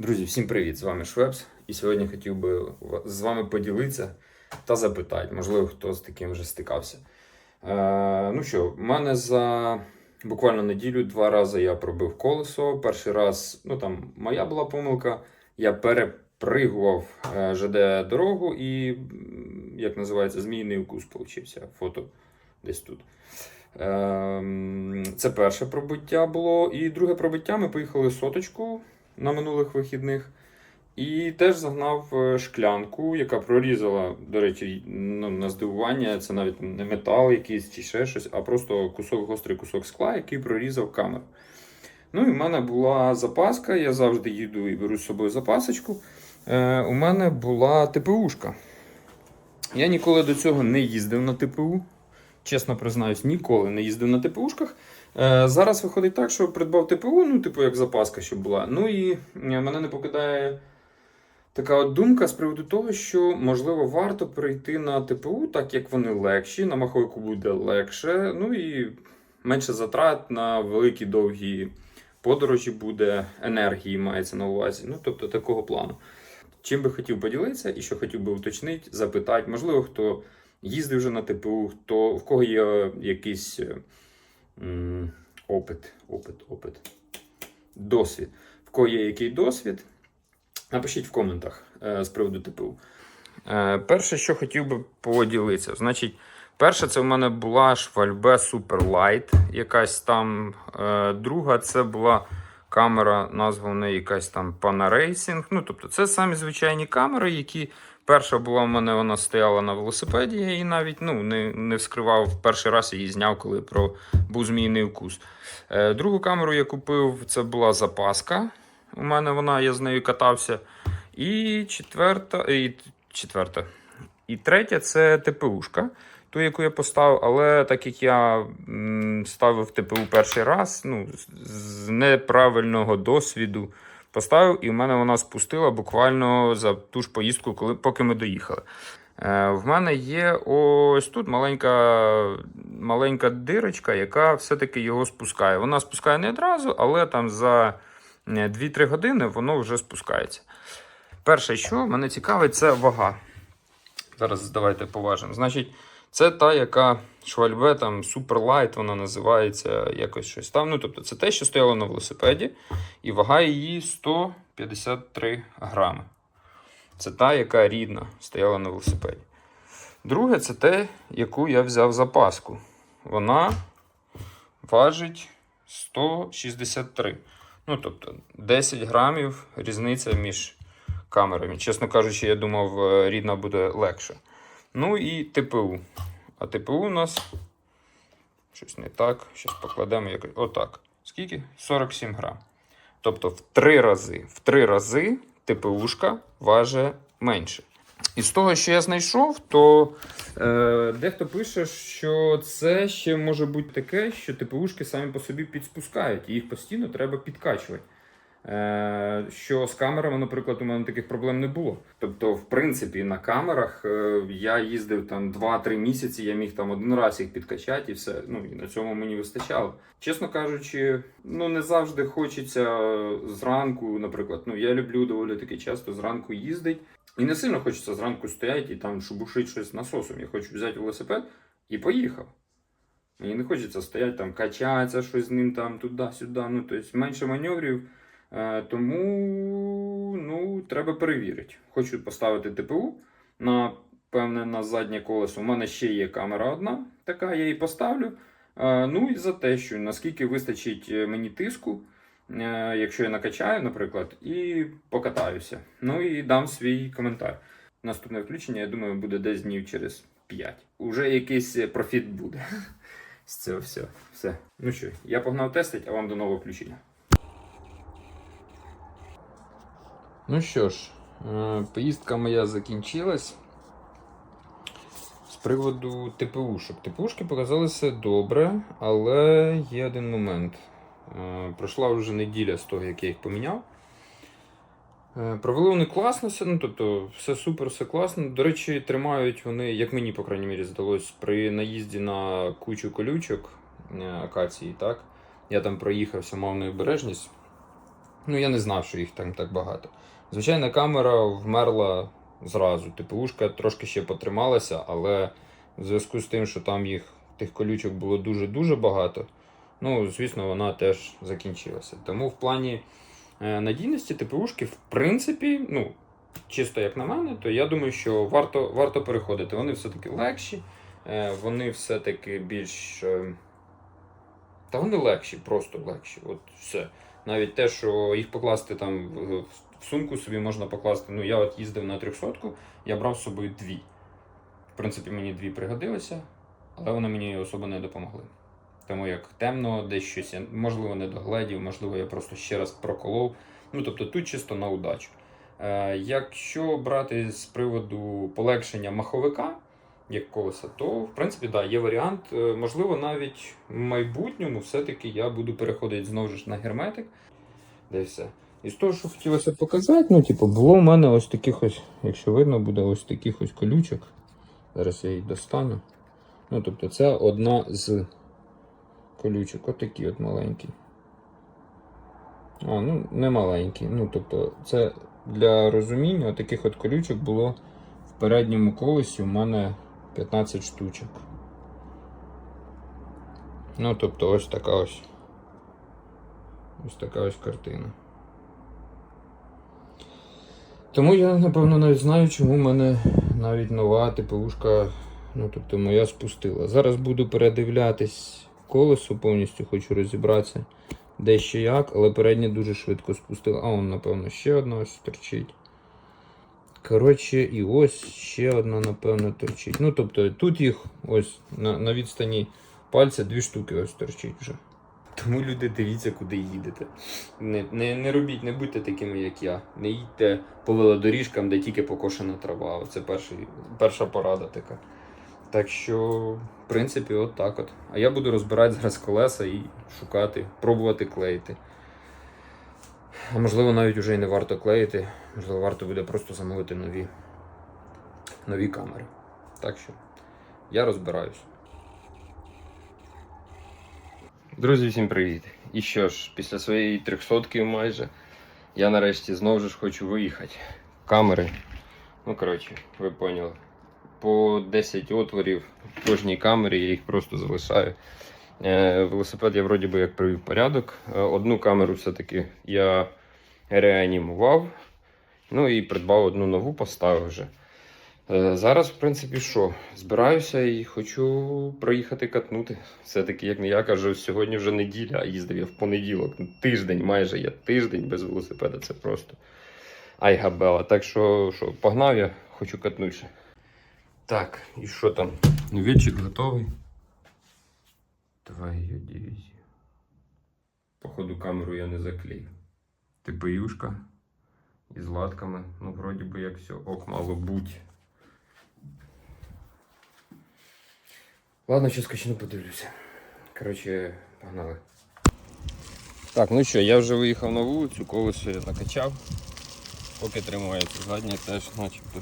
Друзі, всім привіт! З вами Швепс. І сьогодні хотів би з вами поділитися та запитати, можливо, хто з таким вже стикався. Е, ну що, в мене за буквально неділю два рази я пробив колесо. Перший раз, ну там моя була помилка, я перепригував е, ЖД дорогу і, як називається, змійний укус получився. Фото десь тут. Ем, Це перше пробиття було. І друге пробиття ми поїхали соточку на минулих вихідних. І теж загнав е, шклянку, яка прорізала, до речі, ну, на здивування, це навіть не метал якийсь чи ще щось, а просто кусок, гострий кусок скла, який прорізав камеру. Ну і в мене була запаска, я завжди їду і беру з собою запасочку. Е, у мене була ТПУшка. Я ніколи до цього не їздив на ТПУ. Чесно признаюсь, ніколи не їздив на ТПУшках. Е, зараз виходить так, що придбав ТПУ, ну, типу, як запаска, щоб була. Ну і е, мене не покидає така от думка з приводу того, що можливо варто перейти на ТПУ, так як вони легші, на маховику буде легше, ну і менше затрат на великі довгі подорожі буде, енергії мається на увазі. Ну, тобто такого плану. Чим би хотів поділитися і що хотів би уточнити, запитати, можливо, хто їздив вже на ТПУ, хто в кого є якийсь м, опит, опит, опит, досвід. В кого є який досвід, напишіть в коментах е, з приводу ТПУ. Е, перше, що хотів би поділитися, значить, перше, це в мене була Швальбе Superlight, якась там. Е, друга, це була камера, назва в неї якась там Panaracing. Ну, тобто, це самі звичайні камери, які. Перша була в мене, вона стояла на велосипеді, я її навіть ну, не, не вскривав. Перший раз її зняв, коли про був змійний укус. Е, другу камеру я купив, це була запаска. У мене вона, я з нею катався. І четверта, і четверта. І третя це ТПУшка, ту, яку я поставив, але так як я ставив ТПУ перший раз, ну, з- неправильного досвіду поставив, і в мене вона спустила буквально за ту ж поїздку, коли, поки ми доїхали. Е, в мене є ось тут маленька, маленька дирочка, яка все-таки його спускає. Вона спускає не одразу, але там за е, 2-3 години воно вже спускається. Перше, що мене цікавить, це вага. Зараз давайте поважимо. Значить, це та, яка швальбе там Superlight, вона називається якось щось там. Ну, тобто, це те, що стояло на велосипеді, і вага її 153 грами. Це та, яка рідна стояла на велосипеді. Друге, це те, яку я взяв запаску. Вона важить 163. Ну, тобто, 10 грамів різниця між камерами. Чесно кажучи, я думав, е, рідна буде легше. Ну і ТПУ. А ТПУ у нас щось не так. Зараз покладемо якось. Отак. Скільки? 47 грам. Тобто в три рази, в три рази ТПУшка важить менше. І з того, що я знайшов, то е, дехто пише, що це ще може бути таке, що ТПУшки самі по собі підспускають, і їх постійно треба підкачувати. Е, що з камерами, наприклад, у мене таких проблем не було. Тобто, в принципі, на камерах е, я їздив там 2-3 місяці, я міг там один раз їх підкачати і все. Ну і на цьому мені вистачало. Чесно кажучи, ну не завжди хочеться зранку, наприклад. Ну я люблю доволі таки часто зранку їздити. І не сильно хочеться зранку стояти і там шубушити щось насосом. Я хочу взяти велосипед і поїхав. Мені не хочеться стояти там, качатися щось з ним там туди-сюди. Ну, тобто менше маневрів. Е, тому ну, треба перевірити. Хочу поставити ТПУ на певне на заднє колесо. У мене ще є камера одна, така, я її поставлю. Е, ну і за те, що наскільки вистачить е, мені тиску, якщо я накачаю, наприклад, і покатаюся. Ну і дам свій коментар. Наступне включення, я думаю, буде десь днів через 5. Уже якийсь профіт буде. З цього все. все. Ну що, я погнав тестить, а вам до нового включення. Ну що ж, е, поїздка моя закінчилась. З приводу ТПУшок. ТПУшки показалися добре, але є один момент. Е, Пройшла вже неділя з того, як я їх поміняв. Е, Провели вони класно, ну, тобто все супер, все класно. До речі, тримають вони, як мені, по крайній мірі, здалось, при наїзді на кучу колючок акації, так? Я там проїхався, мав необережність. Ну, я не знав, що їх там так багато. Звичайна камера вмерла зразу. ТПУшка трошки ще потрималася, але в зв'язку з тим, що там їх тих колючок було дуже-дуже багато, ну, звісно, вона теж закінчилася. Тому в плані е, надійності ТПУшки, в принципі, ну, чисто як на мене, то я думаю, що варто, варто переходити. Вони все-таки легші, е, вони все-таки більш. е, Та вони легші, просто легші. От все. Навіть те, що їх покласти там в, сумку собі можна покласти. Ну, я от їздив на 300 я брав з собою дві. В принципі, мені дві пригодилися, але вони мені особо не допомогли. Тому як темно, десь щось я, можливо, не догледів, можливо, я просто ще раз проколов. Ну, тобто тут чисто на удачу. Е, якщо брати з приводу полегшення маховика, як колеса, то в принципі да, є варіант. Е, Можливо, навіть в майбутньому все-таки я буду переходити знову ж на герметик. Де все. І з того, що хотілося показати, ну, типу, було в мене ось таких ось, якщо видно, буде ось таких ось колючок. Зараз я їх достану. Ну, тобто, це одна з колючок, отакі от маленькі. А, ну, не маленькі. Ну, тобто, це для розуміння таких от колючок було в передньому колесі у мене 15 штучок. Ну, тобто, ось така ось. Ось така ось картина. Тому я, напевно, навіть знаю, чому в мене навіть нова ТПУшка, ну, тобто моя спустила. Зараз буду передивлятись колесо, повністю хочу розібратися, де ще як, але переднє дуже швидко спустила. А, он, напевно, ще одна ось торчить. Коротше, і ось ще одна, напевно, торчить. Ну, тобто, тут їх ось на, на відстані пальця дві штуки ось торчить вже. Тому люди дивіться, куди їдете. Не, не, не робіть, не будьте такими, як я. Не їдьте по велодоріжкам, де тільки покошена трава. Це перший, перша порада така. Так що, в принципі, от так от. А я буду розбирати зараз колеса і шукати, пробувати клеїти. А можливо, навіть вже і не варто клеїти. Можливо, варто буде просто замовити нові, нові камери. Так що я розбираюсь. Друзі, всім привіт! І що ж, після своєї трьохсотки майже я нарешті знову ж хочу виїхати. Камери. Ну, коротше, ви поняли. По 10 отворів в кожній камері, я їх просто залишаю. Е, велосипед я вроді би як привів порядок. Е, одну камеру все-таки я реанімував. Ну і придбав одну нову, поставив вже. Е, Зараз, в принципі, що? Збираюся і хочу проїхати катнути. Все-таки, як не я кажу, сьогодні вже неділя, а їздив я в понеділок. Ну, Тиждень майже я тиждень без велосипеда. Це просто айгабела. Так що, що, погнав я, хочу катнути. Так, і що там? Вечик готовий. Твою дивізію. Походу камеру я не заклеїв. ТПЮшка із латками. Ну, вроді би як все ок мало бути. Ладно, сейчас качну подивлюся. Коротше, погнали. Так, ну що, я вже виїхав на вулицю, колесо я накачав. Поки тримається, заднє теж начебто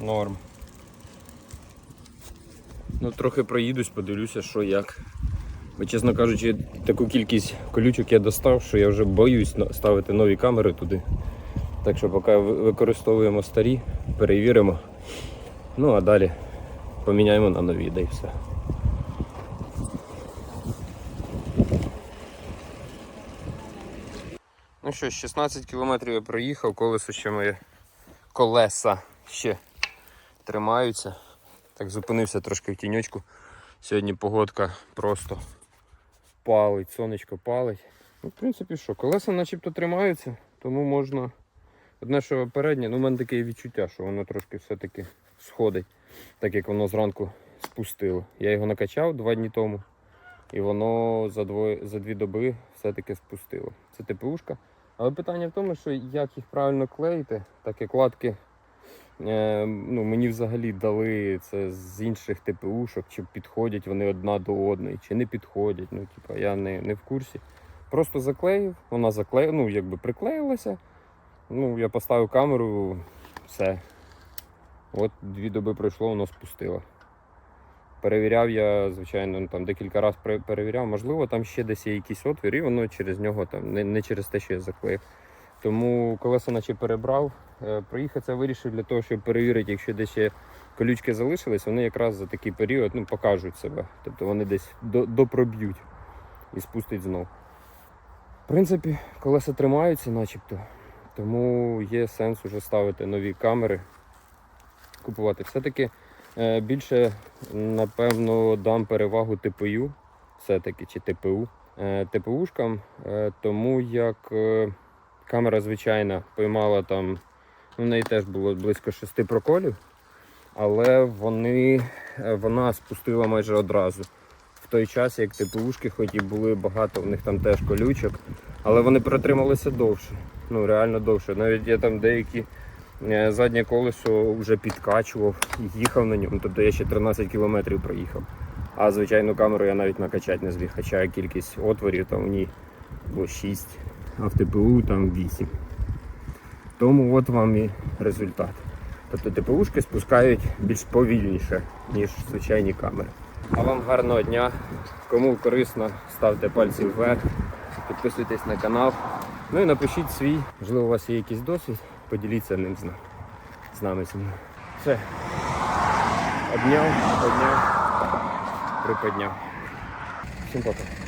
норм. Ну, трохи проїдусь, подивлюся, що як. Бо, чесно кажучи, таку кількість колючок я достав, що я вже боюсь ставити нові камери туди. Так що поки використовуємо старі, перевіримо. Ну а далі поміняємо на нові, да і все. Ну що, 16 кілометрів я проїхав, колесо ще моє колеса ще тримаються. Так зупинився трошки в тіньочку. Сьогодні погодка просто палить, сонечко палить. Ну, в принципі, що, колеса начебто тримаються, тому можна. Одне, що переднє, ну в мене таке відчуття, що воно трошки все-таки сходить, так як воно зранку спустило. Я його накачав два дні тому, і воно за, двоє, за дві доби все-таки спустило. Це ТПУшка. Але питання в тому, що як їх правильно клеїти, так як латки ну, мені взагалі дали це з інших ТПУшок, чи підходять вони одна до одної, чи не підходять. Ну, типу, я не, не в курсі. Просто заклеїв, вона заклеїла, ну, якби приклеїлася. Ну, я поставив камеру, все. От дві доби пройшло, воно спустило. Перевіряв я, звичайно, ну, там декілька разів перевіряв. Можливо, там ще десь є якийсь отвір, і воно через нього там не, не через те, що я заклеїв. Тому колеса наче перебрав. Е, це вирішив для того, щоб перевірити, якщо десь ще колючки залишились, вони якраз за такий період ну, покажуть себе. Тобто вони десь до, допроб'ють і спустять знов. В принципі, колеса тримаються, начебто. Тому є сенс уже ставити нові камери, купувати. Все-таки е, більше, напевно, дам перевагу ТПЮ, все-таки, чи ТПУ. Е, ТПУшкам, тому як камера звичайна поймала там, ну, в неї теж було близько шести проколів, але вони, е, вона спустила майже одразу. В той час, як ТПУшки, хоч і були багато, в них там теж колючок, але вони протрималися довше. Ну, реально довше. Навіть я там деякі е, заднє колесо вже підкачував і їхав на ньому. Тобто я ще 13 кілометрів проїхав. А звичайну камеру я навіть накачати не зміг, хоча кількість отворів там в ній було 6, а в ТПУ там 8. Тому от вам і результат. Тобто ТПУшки спускають більш повільніше, ніж звичайні камери. А вам гарного дня. Кому корисно, ставте пальці вверх, підписуйтесь на канал. Ну і напишіть свій, можливо, у вас є якийсь досвід, поділіться ним з нами. З нами зі. Все. Обняв, обняв, приподняв. Всім пока.